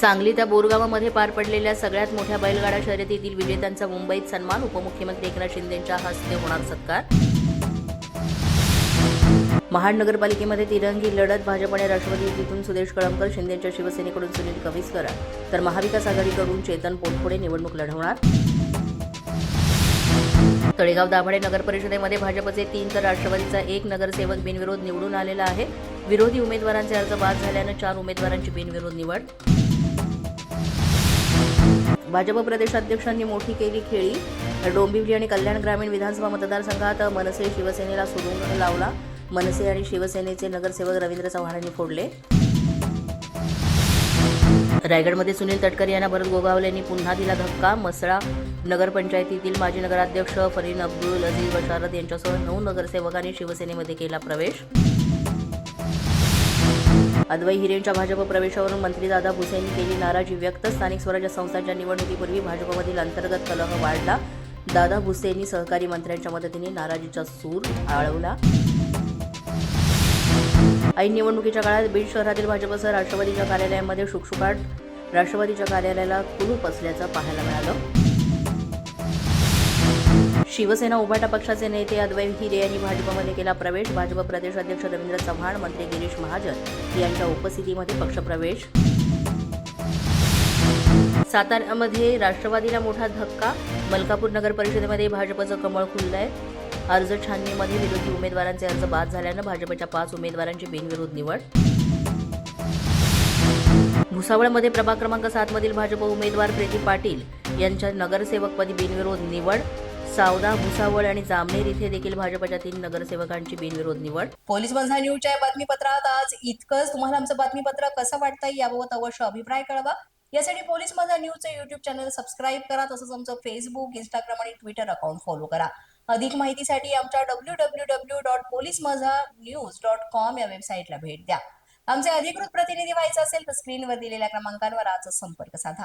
सांगली त्या बोरगावामध्ये पार पडलेल्या सगळ्यात मोठ्या बैलगाडा शर्यतीतील विजेत्यांचा मुंबईत सन्मान. उपमुख्यमंत्री एकनाथ शिंदेंच्या हस्ते होणार सत्कार. महाड नगरपालिकेमध्ये तिरंगी लढत. भाजप आणि राष्ट्रवादी युतीतून सुदेश कळमकर शिंदेच्या शिवसेनेकडून सुनील कविसकर. तर महाविकास आघाडीकडून चेतन पोटपुडे निवडणूक लढवणार. तळेगाव दाभाडे नगरपरिषदेमध्ये भाजपचे तीन तर राष्ट्रवादीचा एक नगरसेवक बिनविरोध निवडून आलेला आहे. विरोधी उमेदवारांचे अर्ज बाद झाल्यानं चार उमेदवारांची बिनविरोध निवड. भाजप प्रदेशाध्यक्षांनी मोठी केली खेळी. डोंबिवली आणि कल्याण ग्रामीण विधानसभा मतदारसंघात मनसे शिवसेनेला सुरुंग लावला. मनसे आणि शिवसेनेचे नगरसेवक रवींद्र चव्हाण यांनी फोडले. रायगडमध्ये सुनील तटकरे यांना भरत गोगावले यांनी पुन्हा दिला धक्का. मसळा नगरपंचायतीतील माजी नगराध्यक्ष फरीन अब्दुल अजीज बशारत यांच्यासह नऊ नगरसेवकांनी शिवसेनेमध्ये केला प्रवेश. अद्वै हिरेंच्या भाजप प्रवेशावरून मंत्री दादा भुसेंनी केली नाराजी व्यक्त. स्थानिक स्वराज्य संस्थांच्या निवडणुकीपूर्वी भाजपमधील अंतर्गत कलह वाढला. दादा भुसेंनी सहकारी मंत्र्यांच्या मदतीने नाराजीचा सूर आळवला. ऐन निवडणुकीच्या काळात बीड शहरातील भाजपसह राष्ट्रवादीच्या कार्यालयामध्ये शुकशुकाट राष्ट्रवादीच्या कार्यालयाला कुलूप असल्याचं पाहायला मिळालं. शिवसेना उभाटा पक्षाचे नेते अद्वै हिरे यांनी भाजपमध्ये केला प्रवेश. भाजप प्रदेशाध्यक्ष रवींद्र चव्हाण मंत्री गिरीश महाजन यांच्या उपस्थितीमध्ये पक्षप्रवेश. साताऱ्यामध्ये राष्ट्रवादीला मोठा धक्का. मलकापूर नगर परिषदेमध्ये भाजपचं कमळ खुललंय. अर्ज छाननीमध्ये विरोधी उमेदवारांचे अर्ज बाद झाल्यानं भाजपच्या पाच उमेदवारांची बिनविरोध निवड. भुसावळमध्ये प्रभाग क्रमांक सातमधील भाजप उमेदवार प्रीती पाटील यांच्या नगरसेवकपदी बिनविरोध निवड. सावदा भुसावळ आणि जामनेर इथे देखील भाजपच्या तीन नगरसेवकांची बिनविरोध निवड. पोलीस बंधा न्यूजच्या बातमीपत्रात आज इतकंच. तुम्हाला आमचं बातमीपत्र कसं वाटतंय याबाबत अवश्य अभिप्राय कळवा. यासाठी पोलीस माझा न्यूजचं युट्यूब चॅनल सबस्क्राईब करा तसंच आमचं फेसबुक इंस्टाग्राम आणि ट्विटर अकाउंट फॉलो करा. अधिक माहितीसाठी आमच्या W W W dot police Majha news dot com या वेबसाईटला भेट द्या. आमचे अधिकृत प्रतिनिधी व्हायचं असेल तर स्क्रीनवर दिलेल्या क्रमांकांवर आजच संपर्क साधा.